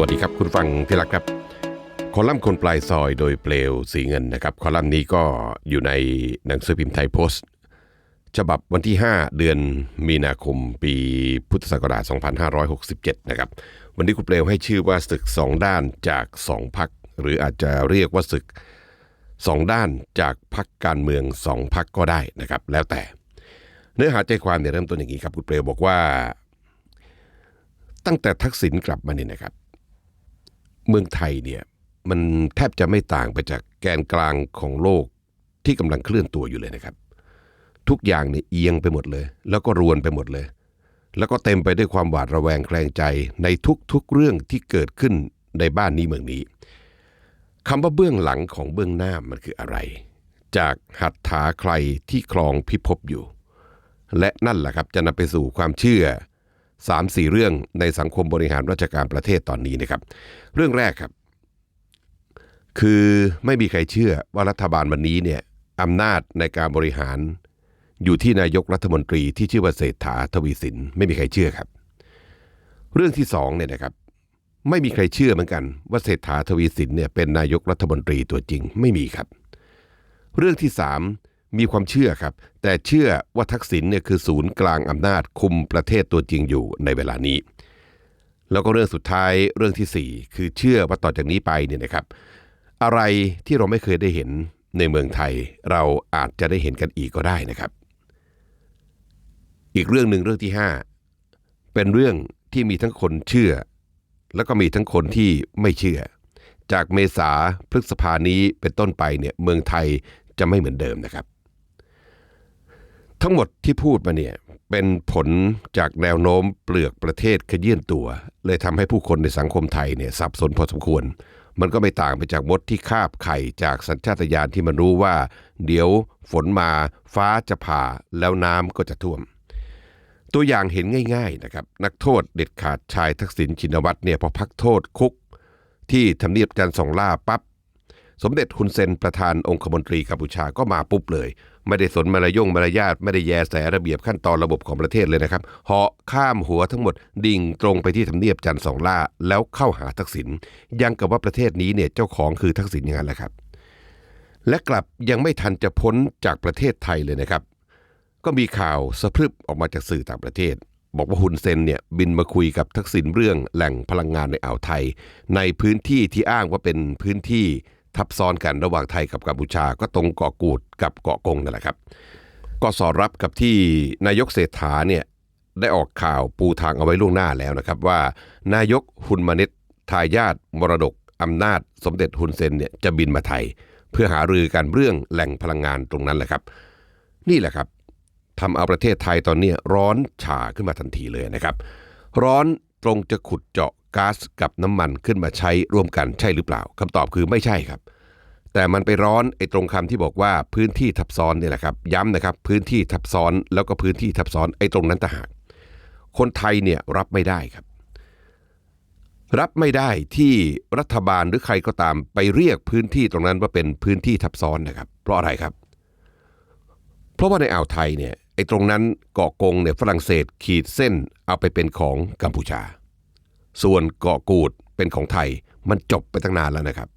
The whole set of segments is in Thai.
วัสดีครับคุณฟังที่รักครับ คอลัมน์คนปลายซอยโดยเปลวสีเงินนะครับ คอลัมน์นี้ก็อยู่ในหนังสือพิมพ์ไทยโพสต์ ฉบับวันที่ 5 เดือนมีนาคมปีพุทธศักราช 2567 นะครับ วันนี้คุณเปลวให้ชื่อว่าศึกสองด้านจากสองพัก หรืออาจจะเรียกว่าศึกสองด้านจากพักการเมืองสองพักก็ได้นะครับ แล้วแต่ เนื้อหาใจความเนี่ยเริ่มต้นอย่างนี้ครับคุณเปลวบอกว่า ตั้งแต่ทักษิณกลับมาเนี่ยนะครับ เมืองไทยเนี่ยมันแทบจะไม่ต่างไปจากแกนกลางของโลกที่กำลังเคลื่อนตัวอยู่เลยนะครับ ทุกอย่างเนี่ยเอียงไปหมดเลย แล้วก็รวนไปหมดเลย แล้วก็เต็มไปด้วยความหวาดระแวงแคลงใจในทุกๆเรื่องที่เกิดขึ้นในบ้านนี้เมืองนี้คำว่าเบื้องหลังของเบื้องหน้ามันคืออะไร จากหัตถาใครที่คลองพิภพอยู่ และนั่นแหละครับจะนำไปสู่ความเชื่อ สามสี่เรื่องในสังคมบริหารราชการประเทศตอนนี้นะครับ เรื่องแรกครับ คือไม่มีใครเชื่อว่ารัฐบาลวันนี้เนี่ยอำนาจในการบริหารอยู่ที่นายกรัฐมนตรีที่ชื่อว่าเศรษฐาทวีสินไม่มีใครเชื่อครับ เรื่องที่สองเนี่ยนะครับ ไม่มีใครเชื่อเหมือนกันว่าเศรษฐาทวีสินเนี่ยเป็นนายกรัฐมนตรีตัวจริงไม่มีครับ เรื่องที่สาม มีความเชื่อครับ แต่เชื่อว่าทักษิณเนี่ยคือศูนย์กลางอำนาจคุมประเทศตัวจริงอยู่ในเวลานี้ แล้วก็เรื่องสุดท้ายเรื่องที่สี่คือเชื่อว่าต่อจากนี้ไปเนี่ยนะครับ อะไรที่เราไม่เคยได้เห็นในเมืองไทย เราอาจจะได้เห็นกันอีกก็ได้นะครับ อีกเรื่องหนึ่งเรื่องที่ห้าเป็นเรื่องที่มีทั้งคนเชื่อ แล้วก็มีทั้งคนที่ไม่เชื่อ จากเมษาพฤษภานี้เป็นต้นไปเนี่ยเมืองไทยจะไม่เหมือนเดิมนะครับ ทั้งหมดที่พูดมาเนี่ยเป็นผลจากแนวโน้มเปลือกประเทศขยื่นตัว เลยทำให้ผู้คนในสังคมไทยเนี่ยสับสนพอสมควร มันก็ไม่ต่างไปจากมดที่คาบไข่จากสัญชาตญาณที่มันรู้ว่า เดี๋ยวฝนมาฟ้าจะผ่าแล้วน้ำก็จะท่วม ตัวอย่างเห็นง่ายๆนะครับนักโทษเด็ดขาดชายทักษิณชินวัตรเนี่ยพอพักโทษคุก ที่ทำเนียบจันทร์สองล่าปั๊บสมเด็จฮุนเซนประธานองคมนตรีกัมพูชาก็มาปุ๊บเลย ไม่ได้สนมารยงมารยาทไม่ได้แยแสระเบียบขั้นตอนระบบของประเทศเลยนะครับเหาะข้ามหัวทั้งหมดดิ่งตรงไปที่ทำเนียบจันทร์สองล่า แล้วเข้าหาทักษิณยังกับว่าประเทศนี้เนี่ยเจ้าของคือทักษิณอย่างนั้นแหละครับ และกลับยังไม่ทันจะพ้นจากประเทศไทยเลยนะครับ ก็มีข่าวสะพรึบออกมาจากสื่อต่างประเทศ บอกว่าฮุนเซนเนี่ยบินมาคุยกับทักษิณเรื่องแหล่งพลังงานในอ่าวไทย ในพื้นที่ที่อ้างว่าเป็นพื้นที่ ทับซ้อนกันระหว่างไทยกับกัมพูชาก็ตรงเกาะกูดกับเกาะกงนั่นแหละครับ ก็สอดรับกับที่นายกเศรษฐาเนี่ยได้ออกข่าวปูทางเอาไว้ล่วงหน้าแล้วนะครับว่า นายกฮุนมาน็ตทายาทมรดกอำนาจ สมเด็จฮุนเซนเนี่ยจะบินมาไทย เพื่อหารือกันเรื่องแหล่งพลังงานตรงนั้นแหละครับ นี่แหละครับทำเอาประเทศไทยตอนนี้ร้อนฉาขึ้นมาทันทีเลยนะครับ ร้อนตรงจะขุดเจาะ ก๊าซกับน้ำมันขึ้นมาใช้ร่วมกันใช่หรือเปล่าคำตอบคือไม่ใช่ครับ แต่มันไปร้อนไอ้ตรงคำที่บอกว่าพื้นที่ทับซ้อนเนี่ยแหละครับย้ำนะครับพื้นที่ทับซ้อนแล้วก็พื้นที่ทับซ้อนไอ้ตรงนั้นต่างหากคนไทยเนี่ยรับไม่ได้ครับ รับไม่ได้ที่รัฐบาลหรือใครก็ตามไปเรียกพื้นที่ตรงนั้นว่าเป็นพื้นที่ทับซ้อนนะครับ เพราะอะไรครับ เพราะว่าในอ่าวไทยเนี่ยไอ้ตรงนั้นเกาะกงเนี่ยฝรั่งเศสขีดเส้นเอาไปเป็นของกัมพูชา ส่วนเกาะกูดเป็นของไทยมันจบไปตั้งนานแล้วนะครับ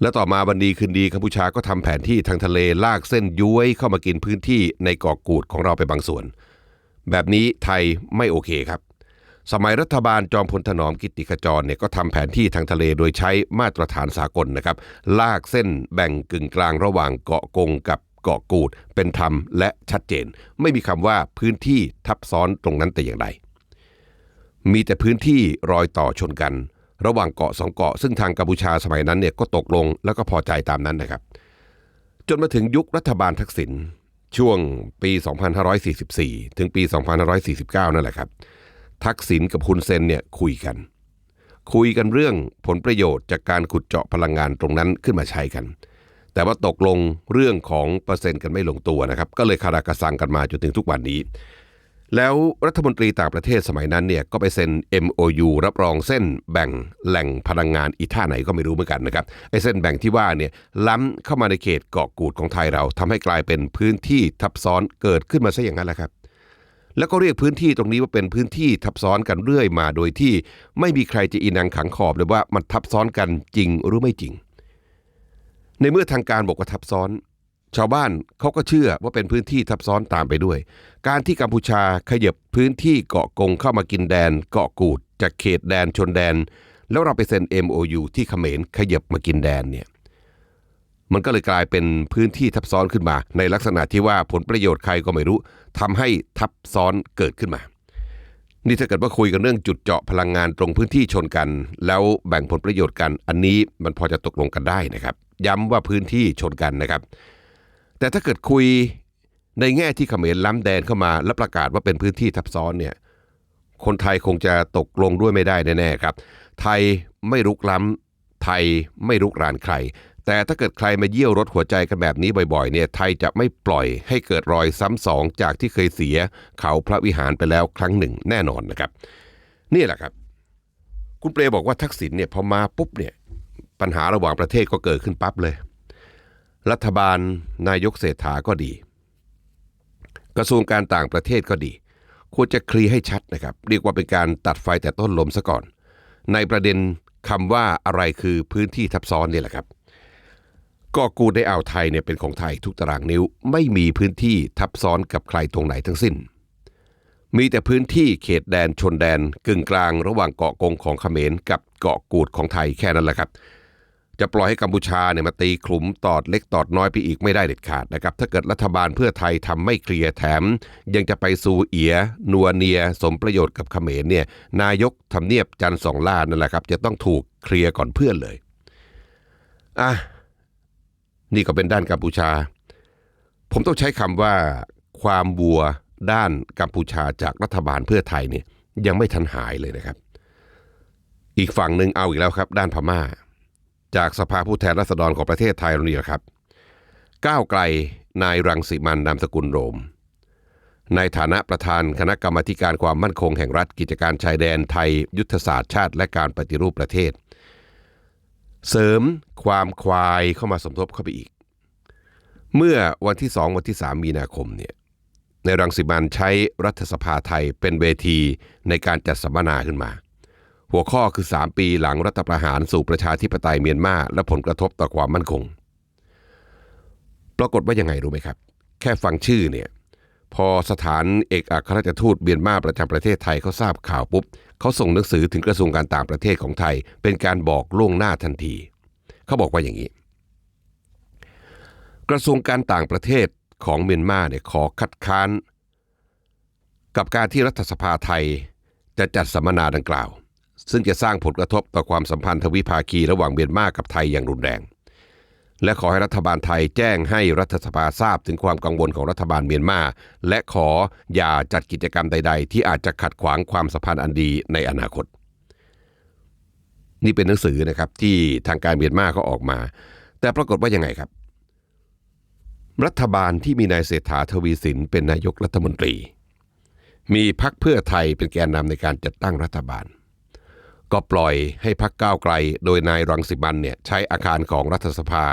แล้วต่อมาวันดีคืนดีกัมพูชาก็ทำแผนที่ทางทะเลลากเส้นย้วยเข้ามากินพื้นที่ในเกาะกูดของเราไปบางส่วน แบบนี้ไทยไม่โอเคครับ สมัยรัฐบาลจอมพลถนอมกิตติขจรเนี่ยก็ทำแผนที่ทางทะเลโดยใช้มาตรฐานสากลนะครับ ลากเส้นแบ่งกึ่งกลางระหว่างเกาะกงกับเกาะกูดเป็นธรรมและชัดเจน ไม่มีคำว่าพื้นที่ทับซ้อนตรงนั้นแต่อย่างใด มีแต่พื้นที่รอยต่อชนกัน ระหว่างเกาะสองเกาะซึ่งทางกัมพูชาสมัยนั้นเนี่ยก็ตกลงแล้วก็พอใจตามนั้นนะครับ จนมาถึงยุครัฐบาลทักษิณช่วงปี 2544 ถึงปี 2549 นั่นแหละครับ ทักษิณกับฮุนเซนเนี่ยคุยกัน คุยกันเรื่องผลประโยชน์จากการขุดเจาะพลังงานตรงนั้นขึ้นมาใช้กัน แต่ว่าตกลงเรื่องของเปอร์เซ็นต์กันไม่ลงตัวนะครับ ก็เลยคาราคาซังกันมาจนถึงทุกวันนี้ แล้วรัฐมนตรีต่างประเทศสมัยนั้นเนี่ยก็ไปเซ็น MOU รับรองเส้นแบ่งแหล่งพลังงานอีท่าไหนก็ไม่รู้เหมือนกันนะครับไอ้เส้นแบ่งที่ว่าเนี่ยล้ำเข้ามาในเขตเกาะกูดของไทยเราทำให้กลายเป็นพื้นที่ทับซ้อนเกิดขึ้นมาซะอย่างนั้นแหละครับ แล้วก็เรียกพื้นที่ตรงนี้ว่าเป็นพื้นที่ทับซ้อนกันเรื่อยมา โดยที่ไม่มีใครจะอินังขังขอบเลยว่ามันทับซ้อนกันจริงหรือไม่จริง ในเมื่อทางการบอกว่าทับซ้อน ชาวบ้านเขาก็เชื่อว่าเป็นพื้นที่ทับซ้อนตามไปด้วย การที่กัมพูชาขยับพื้นที่เกาะกงเข้ามากินแดน เกาะกูดจากเขตแดนชนแดน แล้วเราไปเซ็น MOU ที่เขมรขยับมากินแดนเนี่ยมันก็เลยกลายเป็นพื้นที่ทับซ้อนขึ้นมา ในลักษณะที่ว่าผลประโยชน์ใครก็ไม่รู้ทำให้ทับซ้อนเกิดขึ้นมา นี่ถ้าเกิดว่าคุยกันเรื่องจุดเจาะพลังงานตรงพื้นที่ชนกัน แล้วแบ่งผลประโยชน์กัน อันนี้มันพอจะตกลงกันได้นะครับ ย้ำว่าพื้นที่ชนกันนะครับ แต่ถ้าเกิดคุยในแง่ที่เขมรล้ำแดนเข้ามาและประกาศว่าเป็นพื้นที่ทับซ้อนเนี่ยคนไทยคงจะตกลงด้วยไม่ได้แน่ๆครับ ไทยไม่รุกล้ำไทยไม่รุกรานใคร แต่ถ้าเกิดใครมาเยี่ยวรถหัวใจกันแบบนี้บ่อยๆเนี่ยไทยจะไม่ปล่อยให้เกิดรอยซ้ำสองจากที่เคยเสียเขาพระวิหารไปแล้วครั้งหนึ่งแน่นอนนะครับ นี่แหละครับ คุณเปรบอกว่าทักษิณเนี่ยพอมาปุ๊บเนี่ยปัญหาระหว่างประเทศก็เกิดขึ้นปั๊บเลย รัฐบาลนายกเศรษฐาก็ดี กระทรวงการต่างประเทศก็ดี ควรจะเคลียร์ให้ชัดนะครับ เรียกว่าเป็นการตัดไฟแต่ต้นลมซะก่อน ในประเด็นคำว่าอะไรคือพื้นที่ทับซ้อนนี่แหละครับกาะกูดในอ่าวไทยเนี่ยเป็นของไทยทุกตารางนิ้ว ไม่มีพื้นที่ทับซ้อนกับใครตรงไหนทั้งสิ้น มีแต่พื้นที่เขตแดนชนแดนกึ่งกลางระหว่างเกาะกงของเขมรกับเกาะกูดของไทยแค่นั้นแหละครับ จะปล่อยให้กัมพูชาเนี่ยมาตีขลุมตอดเล็กตอดน้อยไปอีกไม่ได้เด็ดขาดนะครับ ถ้าเกิดรัฐบาลเพื่อไทยทำไม่เคลียร์แถม ยังจะไปสู่เอีย นัวเนีย สมประโยชน์กับเขมรเนี่ยนายกทำเนียบจันสองล่านั่นแหละครับ จะต้องถูกเคลียร์ก่อนเพื่อนเลยอะนี่ก็เป็นด้านกัมพูชา ผมต้องใช้คำว่า ความบัวด้านกัมพูชาจากรัฐบาลเพื่อไทยเนี่ยยังไม่ทันหายเลยนะครับ อีกฝั่งหนึ่งเอาอีกแล้วครับ ด้านพม่า จากสภาผู้แทนราษฎรของประเทศไทยเรานี่แหละครับ ก้าวไกลนายรังสิมันนามสกุลโรม ในฐานะประธานคณะกรรมการความมั่นคงแห่งรัฐกิจการชายแดนไทยยุทธศาสตร์ชาติ และการปฏิรูปประเทศ เสริมความควายเข้ามาสมทบเข้าไปอีก เมื่อวันที่ 2 วันที่ 3 มีนาคมเนี่ยในรังสิมันใช้รัฐสภาไทยเป็นเวทีในการจัดสัมมนาขึ้นมา หัวข้อคือ 3 ปีหลังรัฐประหารสู่ประชาธิปไตยเมียนมาและผลกระทบต่อความมั่นคง ปรากฏว่ายังไงรู้ไหมครับ แค่ฟังชื่อเนี่ยพอสถานเอกอัครราชทูตเมียนมาประจำประเทศไทยเขาทราบข่าวปุ๊บเขาส่งหนังสือถึงกระทรวงการต่างประเทศของไทย เป็นการบอกล่วงหน้าทันที เขาบอกว่าอย่างนี้ กระทรวงการต่างประเทศของเมียนมาเนี่ยขอคัดค้าน กับการที่รัฐสภาไทยจะจัดสัมมนาดังกล่าว ซึ่งจะสร้างผลกระทบต่อความสัมพันธ์ทวิภาคีระหว่างเมียนมากับไทยอย่างรุนแรง และขอให้รัฐบาลไทยแจ้งให้รัฐสภาทราบถึงความกังวลของรัฐบาลเมียนมาและขออย่าจัดกิจกรรมใด ๆ ที่อาจจะขัดขวางความสัมพันธ์อันดีในอนาคต นี่เป็นหนังสือนะครับที่ทางการเมียนมาเขาออกมา แต่ปรากฏว่ายังไงครับ รัฐบาลที่มีนายเศรษฐาทวีสินเป็นนายกรัฐมนตรี มีพักเพื่อไทยเป็นแกนนำในการจัดตั้งรัฐบาล ก็ปล่อยให้พักก้าวไกล โดยนายรังสิมันเนี่ยใช้อาคารของรัฐสภา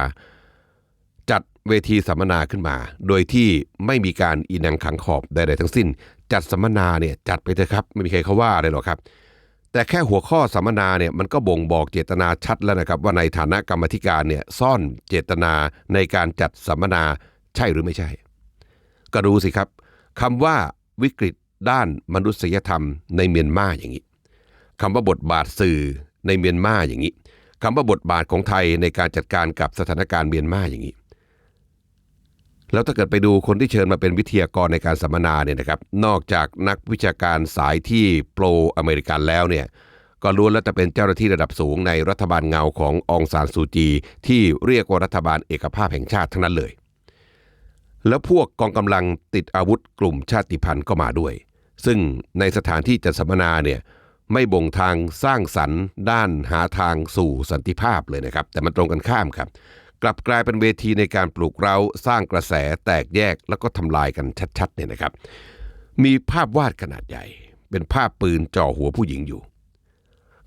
จัดเวทีสัมมนาขึ้นมา โดยที่ไม่มีการอีนังขังขอบใดๆทั้งสิ้น จัดสัมมนาเนี่ยจัดไปเถอะครับไม่มีใครเขาว่าอะไรหรอกครับ แต่แค่หัวข้อสัมมนาเนี่ยมันก็บ่งบอกเจตนาชัดแล้วนะครับ ว่าในฐานะกรรมธิการเนี่ยซ่อนเจตนาในการจัดสัมมนาใช่หรือไม่ใช่ ก็ดูสิครับคำว่าวิกฤตด้านมนุษยธรรมในเมียนมาอย่างนี้ คำว่าบทบาทสื่อในเมียนมาอย่างนี้คำว่าบทบาทของไทยในการจัดการกับสถานการณ์เมียนมาอย่างนี้ แล้วถ้าเกิดไปดูคนที่เชิญมาเป็นวิทยากรในการสัมมนาเนี่ยนะครับ นอกจากนักวิชาการสายที่โปรอเมริกันแล้วเนี่ยก็ล้วนแล้วจะเป็นเจ้าหน้าที่ระดับสูงในรัฐบาลเงาขององซานซูจี ที่เรียกว่ารัฐบาลเอกภาพแห่งชาติทั้งนั้นเลย แล้วพวกกองกำลังติดอาวุธกลุ่มชาติพันธุ์ก็มาด้วย ซึ่งในสถานที่จัดสัมมนาเนี่ย ไม่บ่งทางสร้างสรรค์ ด้านหาทางสู่สันติภาพเลยนะครับ แต่มันตรงกันข้ามครับ กลับกลายเป็นเวทีในการปลุกเร้าสร้างกระแสแตกแยกแล้วก็ทำลายกันชัดๆเนี่ยนะครับ มีภาพวาดขนาดใหญ่ เป็นภาพปืนจ่อหัวผู้หญิงอยู่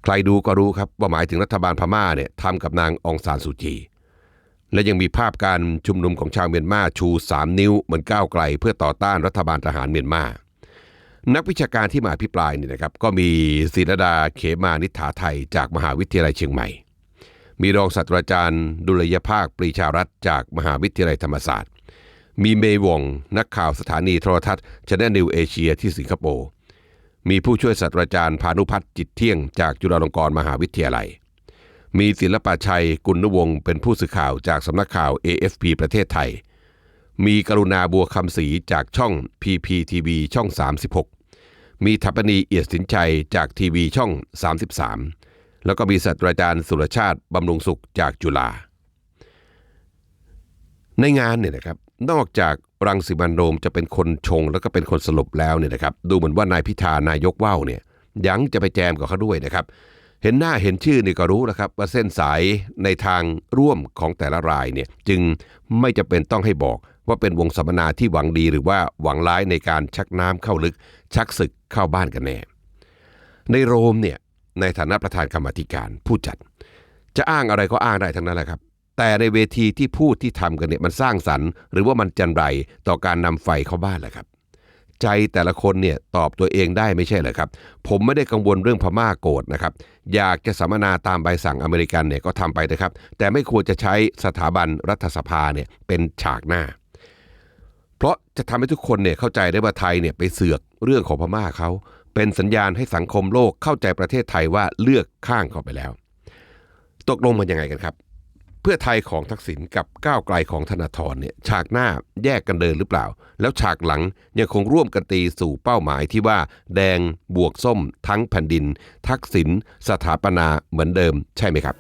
ใครดูก็รู้ครับว่าหมายถึงรัฐบาลพม่าเนี่ยทำกับนางองซานสุจีและยังมีภาพการชุมนุมของชาวเมียนมาชู 3 นิ้วเหมือนก้าวไกล เพื่อต่อต้านรัฐบาลทหารเมียนมา นักวิชาการที่มาอภิปรายเนี่ยนะครับก็มีศิรดาเขมานิฐาไทยจากมหาวิทยาลัยเชียงใหม่ มีรองศาสตราจารย์ ดุลยภาคปรีชารัตจากมหาวิทยาลัยธรรมศาสตร์ มีเมย์วองนักข่าวสถานีโทรทัศน์ชแนลนิวเอเชียที่สิงคโปร์มีผู้ช่วยศาสตราจารย์พานุพัฒน์จิตเที่ยงจากจุฬาลงกรณ์มหาวิทยาลัย มีศิลปะชัยกุลวงศ์เป็นผู้สื่อข่าวจากสำนักข่าว AFP ประเทศไทย มีกรุณาบัวคำศรีจากช่อง PPTV ช่อง 36 มีทัปนีเอียดสินชัยจากทีวีช่อง 33 แล้วก็มีศาสตราจารย์สุรชาติบำรุงสุขจากจุฬาในงานเนี่ยนะครับนอกจากรังสิมันโรมจะเป็นคนชงแล้วก็เป็นคนสรุปแล้วเนี่ยนะครับดูเหมือนว่านายพิธานายกว่าวเนี่ยยังจะไปแจมกับเขาด้วยนะครับ เห็นหน้าเห็นชื่อนี่ก็รู้นะครับ ว่าเส้นสายในทางร่วมของแต่ละรายเนี่ยจึงไม่จะเป็นต้องให้บอก ว่าเป็นวงสัมมนาที่หวังดีหรือว่าหวังร้ายในการชักน้ำเข้าลึก ชักศึกเข้าบ้านกันแน่ ในโรมเนี่ยในฐานะประธานกรรมธิการผู้จัด จะอ้างอะไรก็อ้างได้ทั้งนั้นแหละครับ แต่ในเวทีที่พูดที่ทำกันเนี่ยมันสร้างสรรค์ หรือว่ามันจันไรต่อการนำไฟเข้าบ้านแหละครับ ใจแต่ละคนเนี่ยตอบตัวเองได้ไม่ใช่เหรอครับ ผมไม่ได้กังวลเรื่องพม่าโกรธนะครับ อยากจะสัมมนาตามใบสั่งอเมริกันเนี่ยก็ทำไปนะครับ แต่ไม่ควรจะใช้สถาบันรัฐสภาเนี่ยเป็นฉากหน้า จะทำให้ทุกคนเนี่ยเข้าใจได้ว่าไทยเนี่ยไปเสือกเรื่องของพม่าเขา เป็นสัญญาณให้สังคมโลกเข้าใจประเทศไทยว่าเลือกข้างเขาไปแล้ว ตกลงมันยังไงกันครับ เพื่อไทยของทักษิณกับก้าวไกลของธนาธรเนี่ยฉากหน้าแยกกันเดินหรือเปล่า แล้วฉากหลังยังคงร่วมกันตีสู่เป้าหมายที่ว่าแดงบวกส้มทั้งแผ่นดิน ทักษิณสถาปนาเหมือนเดิมใช่ไหมครับ